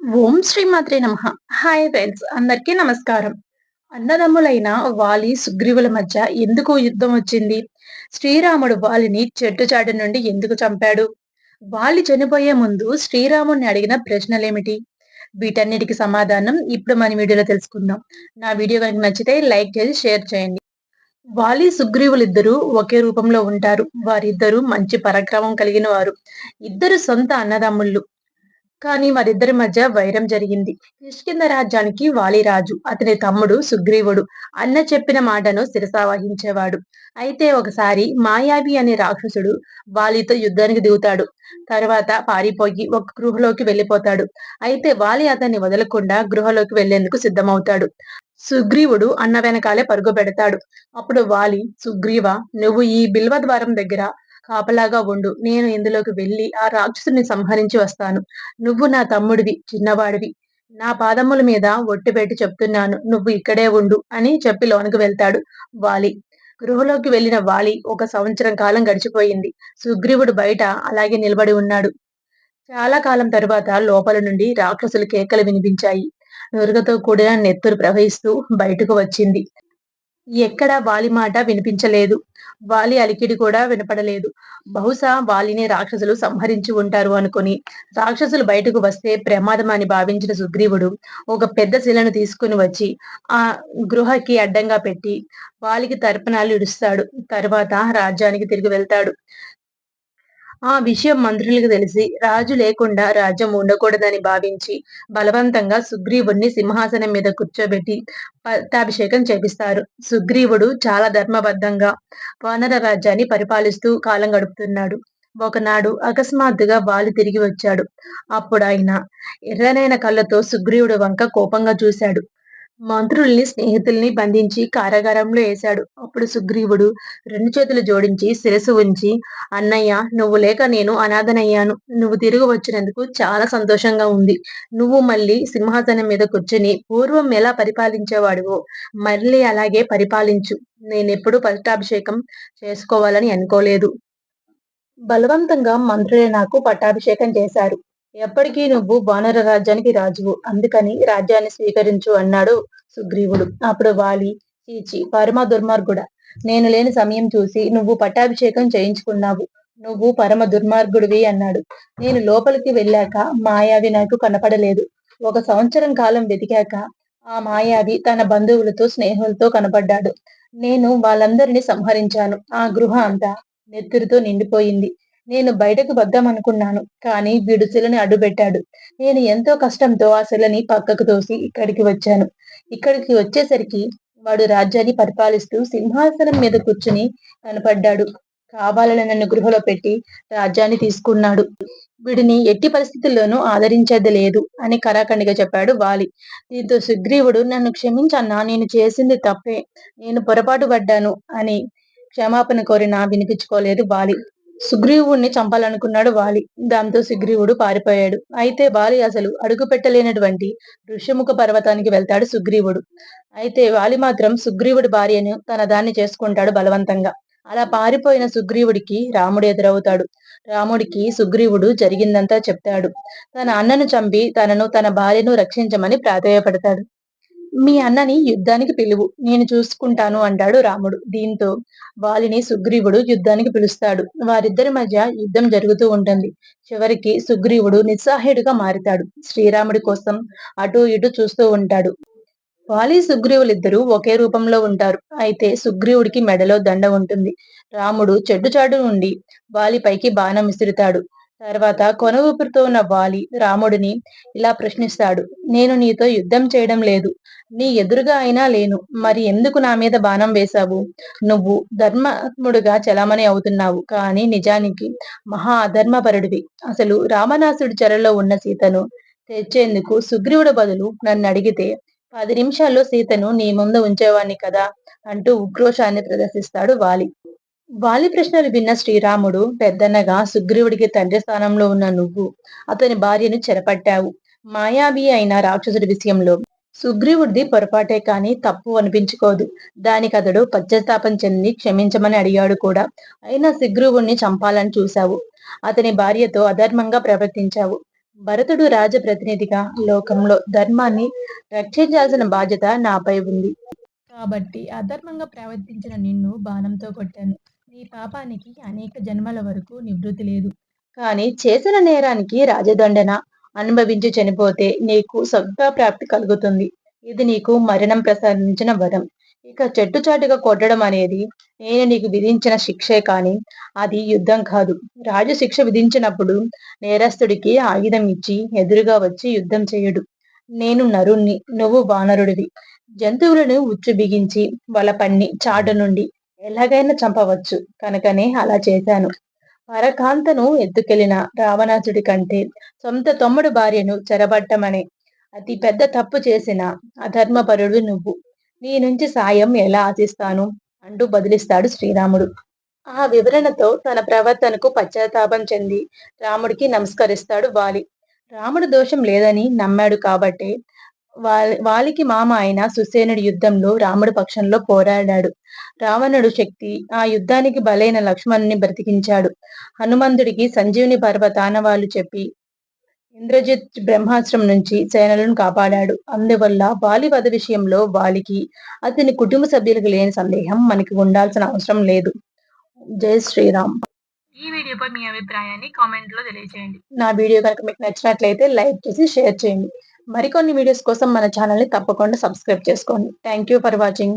ఓం శ్రీమాత్రే నమ. Hi friends అందరికీ నమస్కారం. అన్నదమ్ములైన వాలి సుగ్రీవుల మధ్య ఎందుకు యుద్ధం వచ్చింది? శ్రీరాముడు వాలిని చెట్టుచాటు నుండి ఎందుకు చంపాడు? వాలి చనిపోయే ముందు శ్రీరాముడిని అడిగిన ప్రశ్నలేమిటి? వీటన్నిటికి సమాధానం ఇప్పుడు మన వీడియోలో తెలుసుకుందాం. నా వీడియో కనుక నచ్చితే లైక్ చేసి షేర్ చేయండి. వాలి సుగ్రీవులిద్దరూ ఒకే రూపంలో ఉంటారు. వారిద్దరూ మంచి పరాక్రమం కలిగిన వారు. ఇద్దరు సొంత అన్నదమ్ముళ్ళు. కానీ వారిద్దరి మధ్య వైరం జరిగింది. కిష్కింద రాజ్యానికి వాలిరాజు అతని తమ్ముడు సుగ్రీవుడు అన్న చెప్పిన మాటను శిరసావహించేవాడు అయితే ఒకసారి మాయావి అనే రాక్షసుడు వాలితో యుద్ధానికి దిగుతాడు. తర్వాత పారిపోయి ఒక గృహలోకి వెళ్ళిపోతాడు. అయితే వాలి అతన్ని వదలకుండా గృహలోకి వెళ్ళేందుకు సిద్ధమవుతాడు. సుగ్రీవుడు అన్న వెనకాలే పరుగు పెడతాడు. అప్పుడు వాలి సుగ్రీవ నువ్వు ఈ బిల్వ ద్వారం దగ్గర కాపలాగా ఉండు. నేను ఇందులోకి వెళ్ళి ఆ రాక్షసుని సంహరించి వస్తాను. నువ్వు నా తమ్ముడివి చిన్నవాడివి. నా పాదముల మీద ఒట్టి పెట్టి చెప్తున్నాను. నువ్వు ఇక్కడే ఉండు అని చెప్పి లోనికి వెళ్తాడు వాలి. గృహలోకి వెళ్ళిన వాలి ఒక సంవత్సరం కాలం గడిచిపోయింది. సుగ్రీవుడు బయట అలాగే నిలబడి ఉన్నాడు. చాలా కాలం తరువాత లోపల నుండి రాక్షసులు కేకలు వినిపించాయి. నురగతో కూడిన నెత్తురు ప్రవహిస్తూ బయటకు వచ్చింది. ఎక్కడా వాలి మాట వినిపించలేదు. వాలి అలికిడి కూడా వినపడలేదు. బహుశా వాలిని రాక్షసులు సంహరించి ఉంటారు అనుకుని. రాక్షసులు బయటకు వస్తే ప్రమాదం అని భావించిన సుగ్రీవుడు ఒక పెద్ద శిలను తీసుకుని వచ్చి ఆ గృహకి అడ్డంగా పెట్టి వాలికి తర్పణాలు ఇడుస్తాడు. తర్వాత రాజ్యానికి తిరిగి వెళ్తాడు. ఆ విషయం మంత్రులకు తెలిసి రాజు లేకుండా రాజ్యం ఉండకూడదని భావించి బలవంతంగా సుగ్రీవుడిని సింహాసనం మీద కూర్చోబెట్టి పట్టాభిషేకం చేపిస్తారు. సుగ్రీవుడు చాలా ధర్మబద్ధంగా వానర రాజ్యాన్ని పరిపాలిస్తూ కాలం గడుపుతున్నాడు. ఒకనాడు అకస్మాత్తుగా వాలి తిరిగి వచ్చాడు. అప్పుడు ఆయన ఎర్రనైన కళ్ళతో సుగ్రీవుడు వంక కోపంగా చూశాడు. మంత్రుల్ని స్నేహితుల్ని బంధించి కారాగారంలో వేశాడు అప్పుడు సుగ్రీవుడు రెండు చేతులు జోడించి శిరసు ఉంచి అన్నయ్య నువ్వు లేక నేను అనాథనయ్యాను. నువ్వు తిరిగి వచ్చినందుకు చాలా సంతోషంగా ఉంది. నువ్వు మళ్ళీ సింహాసనం మీద కూర్చుని పూర్వం ఎలా పరిపాలించేవాడువో మళ్ళీ అలాగే పరిపాలించు. నేనెప్పుడు పట్టాభిషేకం చేసుకోవాలని అనుకోలేదు. బలవంతంగా మంత్రులే నాకు పట్టాభిషేకం చేశారు. ఎప్పటికీ నువ్వు వానర రాజ్యానికి రాజువు. అందుకని రాజ్యాన్ని స్వీకరించు అన్నాడు సుగ్రీవుడు. అప్పుడు వాలి చీచి పరమ దుర్మార్గుడ నేను లేని సమయం చూసి నువ్వు పట్టాభిషేకం చేయించుకున్నావు. నువ్వు పరమ దుర్మార్గుడివి అన్నాడు. నేను లోపలికి వెళ్ళాక మాయావి నాకు కనపడలేదు. ఒక సంవత్సరం కాలం వెతికాక ఆ మాయావి తన బంధువులతో స్నేహులతో కనపడ్డాడు. నేను వాళ్ళందరినీ సంహరించాను. ఆ గృహ అంతా నెత్తురుతో నిండిపోయింది. నేను బయటకు వద్దామనుకున్నాను కానీ వీడు శిలని అడ్డుపెట్టాడు. నేను ఎంతో కష్టంతో ఆ శిలని పక్కకు తోసి ఇక్కడికి వచ్చాను. ఇక్కడికి వచ్చేసరికి వాడు రాజ్యాన్ని పరిపాలిస్తూ సింహాసనం మీద కూర్చుని కనపడ్డాడు. కావాలని నన్ను గృహలో పెట్టి రాజ్యాన్ని తీసుకున్నాడు. వీడిని ఎట్టి పరిస్థితుల్లోనూ ఆదరించేది లేదు అని కరాఖండిగా చెప్పాడు వాలి. దీంతో సుగ్రీవుడు నన్ను క్షమించన్నా నేను చేసింది తప్పే నేను పొరపాటు పడ్డాను అని క్షమాపణ కోరినా వినిపించుకోలేదు వాలి. సుగ్రీవుణ్ణి చంపాలనుకున్నాడు వాలి. దాంతో సుగ్రీవుడు పారిపోయాడు. అయితే వాలి అసలు అడుగు పెట్టలేనటువంటి ఋష్యముఖ పర్వతానికి వెళ్తాడు సుగ్రీవుడు. అయితే వాలి మాత్రం సుగ్రీవుడి భార్యను తన దాన్ని చేసుకుంటాడు బలవంతంగా. అలా పారిపోయిన సుగ్రీవుడికి రాముడు ఎదురవుతాడు. రాముడికి సుగ్రీవుడు జరిగిందంతా చెప్తాడు. తన అన్నను చంపి తనను తన భార్యను రక్షించమని ప్రాధేయపడతాడు. మీ అన్నని యుద్ధానికి పిలువు. నేను చూసుకుంటాను అంటాడు రాముడు. దీంతో వాలిని సుగ్రీవుడు యుద్ధానికి పిలుస్తాడు. వారిద్దరి మధ్య యుద్ధం జరుగుతూ ఉంటుంది. చివరికి సుగ్రీవుడు నిస్సహాయుడుగా మారుతాడు. శ్రీరాముడి కోసం అటు ఇటు చూస్తూ ఉంటాడు. వాలి సుగ్రీవులిద్దరూ ఒకే రూపంలో ఉంటారు. అయితే సుగ్రీవుడికి మెడలో దండ ఉంటుంది. రాముడు చెడ్డుచాటు నుండి వాలిపైకి బాణం విసురుతాడు. తర్వాత కొన ఊపిరితో ఉన్న వాలి రాముడిని ఇలా ప్రశ్నిస్తాడు నేను నీతో యుద్ధం చేయడం లేదు నీ ఎదురుగా అయినా లేను మరి ఎందుకు నా మీద బాణం వేశావు? నువ్వు ధర్మాత్ముడుగా చలామణి అవుతున్నావు కానీ నిజానికి మహా అధర్మపరుడివి. అసలు రామనాసుడి చెరలో ఉన్న సీతను తెచ్చేందుకు సుగ్రీవుడు బదులు నన్ను అడిగితే పది నిమిషాల్లో సీతను నీ ముందు ఉంచేవాణ్ణి కదా అంటూ ఉక్రోషాన్ని ప్రదర్శిస్తాడు వాలి. వాలి ప్రశ్నలు విన్న శ్రీరాముడు పెద్దన్నగా సుగ్రీవుడికి తండ్రి స్థానంలో ఉన్న నువ్వు అతని భార్యను చెరపట్టావు. మాయావి అయిన రాక్షసుడి విషయంలో సుగ్రీవుడిది పొరపాటే కాని తప్పు అనిపించుకోదు. దానికి అతడు పశ్చాత్తాపం చెంది క్షమించమని అడిగాడు కూడా. అయినా సుగ్రీవుణ్ణి చంపాలని చూశావు. అతని భార్యతో అధర్మంగా ప్రవర్తించావు. భరతుడు రాజప్రతినిధిగా లోకంలో ధర్మాన్ని రక్షించాల్సిన బాధ్యత నాపై ఉంది. కాబట్టి అధర్మంగా ప్రవర్తించిన నిన్ను బాణంతో కొట్టాను. ఈ పాపానికి అనేక జన్మల వరకు నివృత్తి లేదు. కానీ చేసిన నేరానికి రాజదండన అనుభవించి చనిపోతే నీకు సొంత ప్రాప్తి కలుగుతుంది. ఇది నీకు మరణం ప్రసాదించిన వరం. ఇక చెట్టు చాటుగా కొట్టడం అనేది నేను నీకు విధించిన శిక్షే కానీ అది యుద్ధం కాదు. రాజు శిక్ష విధించినప్పుడు నేరస్తుడికి ఆయుధం ఇచ్చి ఎదురుగా వచ్చి యుద్ధం చేయడు. నేను నరుణ్ణి నువ్వు వానరుడివి. జంతువులను ఉచ్చు బిగించి పన్ని చాటు నుండి ఎలాగైనా చంపవచ్చు. కనుకనే అలా చేశాను. పరకాంతను ఎత్తుకెళ్ళిన రావణాసుడి కంటే సొంత తమ్ముడు భార్యను చెరబట్టమనే అతి పెద్ద తప్పు చేసిన అధర్మపరుడు నువ్వు. నీ నుంచి సాయం ఎలా ఆశిస్తాను? అంటూ బదిలిస్తాడు శ్రీరాముడు. ఆ వివరణతో తన ప్రవర్తనకు పశ్చాత్తాపం చెంది రాముడికి నమస్కరిస్తాడు వాలి. రాముడు దోషం లేదని నమ్మాడు కాబట్టే వాలికి మామ అయిన సుసేనుడి యుద్ధంలో రాముడి పక్షంలో పోరాడాడు. రావణుడు శక్తి ఆ యుద్ధానికి బలైన లక్ష్మణుని బ్రతికించాడు. హనుమంతుడికి సంజీవుని పర్వతానవాళ్ళు చెప్పి ఇంద్రజిత్ బ్రహ్మాస్త్రం నుంచి సేనలను కాపాడాడు. అందువల్ల వాలి వధ విషయంలో వాలికి అతని కుటుంబ సభ్యులకు లేని సందేహం మనకి ఉండాల్సిన అవసరం లేదు. జై శ్రీరామ్. ఈ వీడియోపై మీ అభిప్రాయాన్ని కామెంట్లో తెలియజేయండి నా వీడియో కనుక మీకు నచ్చినట్లయితే లైక్ చేసి షేర్ చేయండి. మరికొన్ని వీడియోస్ కోసం మన ఛానల్ని తప్పకుండా సబ్స్క్రైబ్ చేసుకోండి. Thank you for watching